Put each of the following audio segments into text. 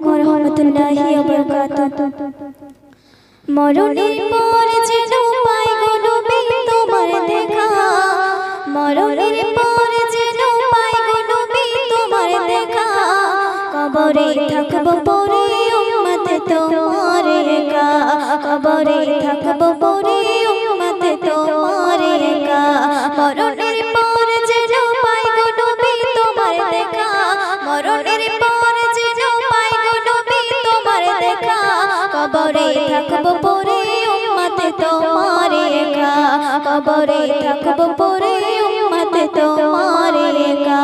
রহমতুল্লাহি মরণের পর যেন পাই গো নবী তোমার দেখা। মরণের পর যেন পাই গো নবী তোমার দেখা। কবরে থাকব পরে উম্মত তোমার একা কবরে থাকব পরে উম্মত তোমার কবরে থাকব পরে উম্মত তোমার একা। কবরে থাকব পরে উম্মত তোমার একা।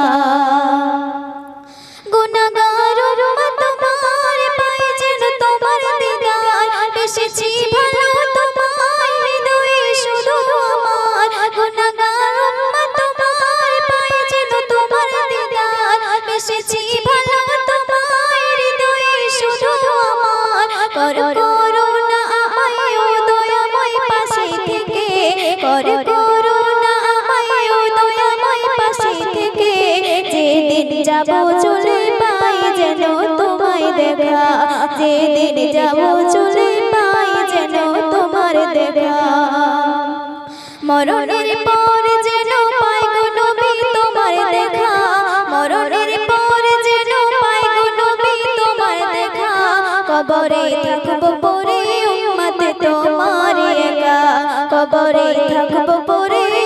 গুনাহগার উম্মত তোমার পাই যেন তোমার দিদার। এসেছি ভালো তোমার হৃদয়ে শুধু আমার। গুনাহগার উম্মত তোমার পাই যেন তোমার দিদার। এসেছি ভালো তোমার হৃদয়ে শুধু আমার। কর যাব চলে পাই যেন তোমায় দেখা। যেদিন যাব চলে পাই যেন তোমার দেখা। মরণের পর যেন পাই নবী তোমার দেখা। মরণের পর যেন পাই নবী তোমার দেখা। কবরে থাকব পরে উম্মত তোমার একা। কবরে থাকব পরে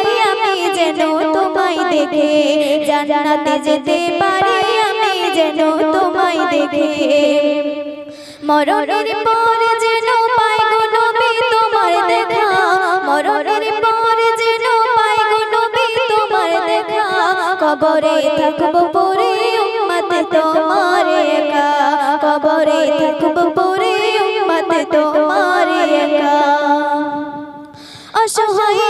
জান্নাতে যেতে পারি আমি যেন তোমায় দেখে। মরণের পর যেন পাই গো নবী তোমার দেখা। মরণের পর যেন পাই গো নবী তোমার দেখা। কবরে থাকব পরে উম্মত তোমার একা। কবরে থাকব পরে উম্মত তোমার একা। অসহায়